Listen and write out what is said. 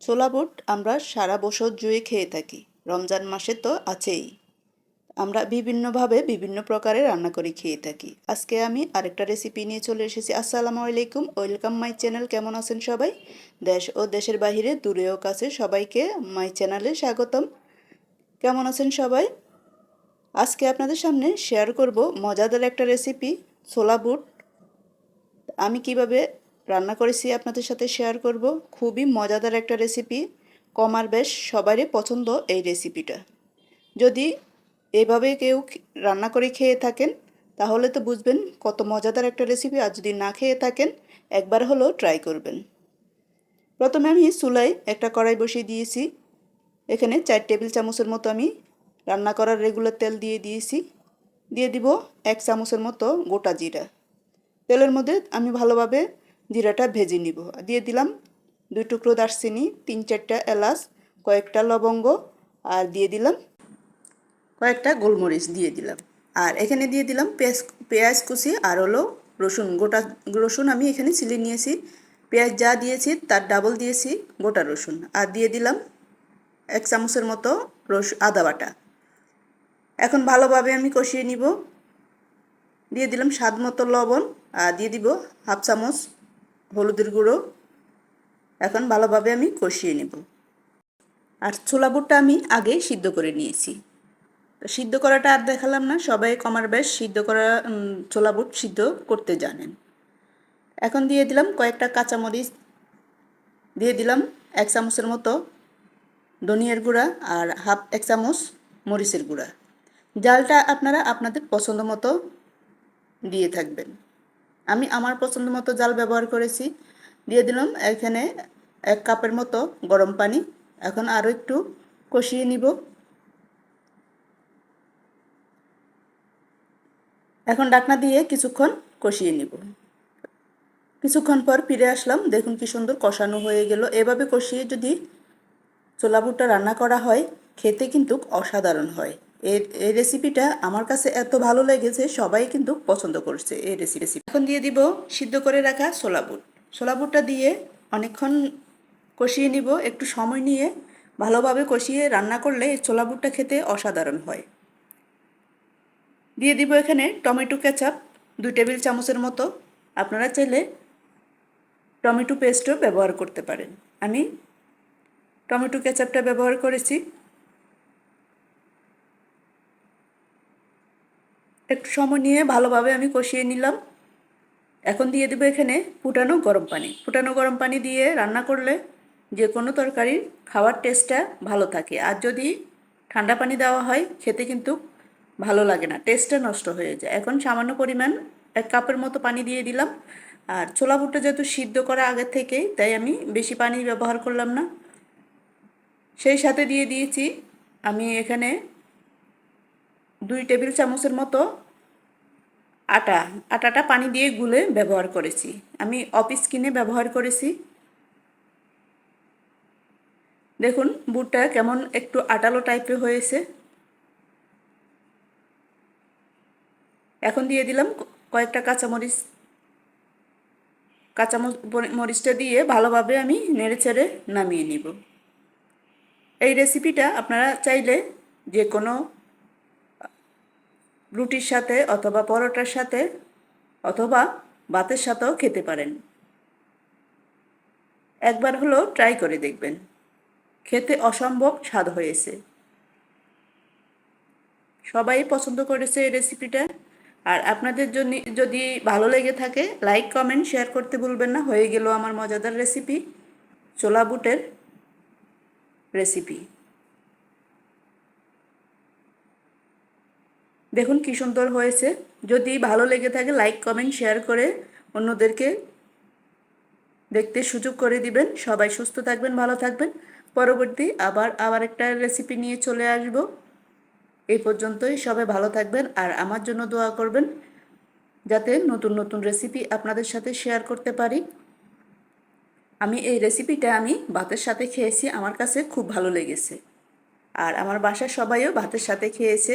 ছোলা বুট আমরা সারা বছর জুয়ে খেয়ে থাকি। রমজান মাসে তো আছেই। আমরা বিভিন্নভাবে বিভিন্ন প্রকারে রান্না করে খেয়ে থাকি। আজকে আমি আরেকটা রেসিপি নিয়ে চলে এসেছি। আসসালামু আলাইকুম। ওয়েলকাম মাই চ্যানেল কেমন আছেন সবাই? দেশ ও দেশের বাহিরে দূরেও কাছে সবাইকে মাই চ্যানেলে স্বাগতম। কেমন আছেন সবাই? আজকে আপনাদের সামনে শেয়ার করব মজাদার একটা রেসিপি ছোলা বুট। আমি কীভাবে রান্না করেছি আপনাদের সাথে শেয়ার করব। খুবই মজাদার একটা রেসিপি কমার বেশ, সবারই পছন্দ এই রেসিপিটা যদি এভাবে কেউ রান্না করে খেয়ে থাকেন, তাহলে তো বুঝবেন কত মজাদার একটা রেসিপি আর যদি না খেয়ে থাকেন, একবার হলেও ট্রাই করবেন। প্রথমে আমি চুলায় একটা কড়াই বসিয়ে দিয়েছি। এখানে চার টেবিল চামচের মতো আমি রান্না করার রেগুলার তেল দিয়ে দিয়েছি। দিয়ে দিব এক চামচের মতো গোটা জিরা। তেলের মধ্যে আমি ভালোভাবে জিরাটা ভেজে নিব। দিয়ে দিলাম দুই টুকরো দারচিনি, তিন চারটা এলাচ, কয়েকটা লবঙ্গ আর দিয়ে দিলাম কয়েকটা গোলমরিচ দিয়ে দিলাম। আর এখানে দিয়ে দিলাম পেঁয়াজ পেঁয়াজ কুচি আর হলো রসুন। গোটা রসুন আমি এখানে ছিলে নিয়েছি। পেঁয়াজ যা দিয়েছি তার ডাবল দিয়েছি গোটা রসুন। আর দিয়ে দিলাম এক চামচের মতো রস, আদা বাটা। এখন ভালোভাবে আমি কষিয়ে নিব। দিয়ে দিলাম স্বাদ মতো লবণ। আর দিয়ে দিব হাফ চামচ হলুদের গুঁড়ো। এখন ভালোভাবে আমি কষিয়ে নেব। আর ছোলা বুটটা আমি আগে সিদ্ধ করে নিয়েছি। সিদ্ধ করাটা আর দেখালাম না, সবাই কমার বেশ সিদ্ধ করা ছোলা বুট সিদ্ধ করতে জানেন। এখন দিয়ে দিলাম কয়েকটা কাঁচামরিচ। দিয়ে দিলাম এক চামচের মতো ধনিয়ার গুঁড়া আর হাফ এক চামচ মরিচের গুঁড়া। জালটা আপনারা আপনাদের পছন্দ মতো দিয়ে থাকবেন। আমি আমার পছন্দ মতো জাল ব্যবহার করেছি। দিয়ে দিলাম এখানে এক কাপের মতো গরম পানি। এখন আরও একটু কষিয়ে নিব। এখন ডাকনা দিয়ে কিছুক্ষণ কষিয়ে নিব। কিছুক্ষণ পর ফিরে আসলাম। দেখুন কি সুন্দর কষানো হয়ে গেল। এভাবে কষিয়ে যদি ছোলা ভুট্টা রান্না করা হয়, খেতে কিন্তু অসাধারণ হয়। এই এই রেসিপিটা আমার কাছে এত ভালো লেগেছে, সবাই কিন্তু পছন্দ করছে এই রেসিপি এখন দিয়ে দিব সিদ্ধ করে রাখা ছোলা বুট। ছোলা বুটটা দিয়ে অনেকক্ষণ কষিয়ে নিব, একটু সময় নিয়ে ভালোভাবে কষিয়ে রান্না করলে এই ছোলা বুটটা খেতে অসাধারণ হয়। দিয়ে দিব এখানে টমেটো কেচাপ, দুই টেবিল চামচের মতো। আপনারা চাইলে টমেটো পেস্টও ব্যবহার করতে পারেন। আমি টমেটো কেচাপটা ব্যবহার করেছি একটু সময় নিয়ে ভালোভাবে আমি কষিয়ে নিলাম। এখন দিয়ে দেবো এখানে ফুটানো গরম পানি। ফুটানো গরম পানি দিয়ে রান্না করলে যে কোনো তরকারির খাওয়ার টেস্টটা ভালো থাকে। আর যদি ঠান্ডা পানি দেওয়া হয়, খেতে কিন্তু ভালো লাগে না। টেস্টটা নষ্ট হয়ে যায়। এখন সামান্য পরিমাণ এক কাপের মতো পানি দিয়ে দিলাম। আর ছোলা ভুট্টা যেহেতু সিদ্ধ করা আগে থেকেই, তাই আমি বেশি পানি ব্যবহার করলাম না। সেই সাথে দিয়ে দিয়েছি আমি এখানে দুই টেবিল চামচের মতো আটা, আটাটা পানি দিয়ে গুলে ব্যবহার করেছি। আমি অফিস কিনে ব্যবহার করেছি। দেখুন, বুটটা কেমন একটু আটালো টাইপের হয়েছে। এখন দিয়ে দিলাম কয়েকটা কাঁচামরিচ। কাঁচা মরিচটা দিয়ে ভালোভাবে আমি নেড়ে চেড়ে নামিয়ে নিব। এই রেসিপিটা আপনারা চাইলে যে কোনো রুটির সাথে অথবা পরোটার সাথে অথবা ভাতের সাথেও খেতে পারেন। একবার হলো ট্রাই করে দেখবেন। খেতে অসম্ভব স্বাদ হয়েছে। সবাই পছন্দ করেছে এই রেসিপিটা। আর আপনাদের জন্য, যদি ভালো লেগে থাকে, লাইক, কমেন্ট, শেয়ার করতে ভুলবেন না। হয়ে গেল আমার মজাদার রেসিপি চোলা বুটের রেসিপি। দেখুন কী সুন্দর হয়েছে। যদি ভালো লেগে থাকে লাইক কমেন্ট শেয়ার করে অন্যদেরকে দেখতে সুযোগ করে দিবেন। সবাই সুস্থ থাকবেন, ভালো থাকবেন। পরবর্তী আবার আবার একটা রেসিপি নিয়ে চলে আসব। এই পর্যন্তই। সবাই ভালো থাকবেন আর আমার জন্য দোয়া করবেন যাতে নতুন নতুন রেসিপি আপনাদের সাথে শেয়ার করতে পারি। আমি এই রেসিপিটা আমি ভাতের সাথে খেয়েছি। আমার কাছে খুব ভালো লেগেছে। আর আমার বাসার সবাইও ভাতের সাথে খেয়েছে।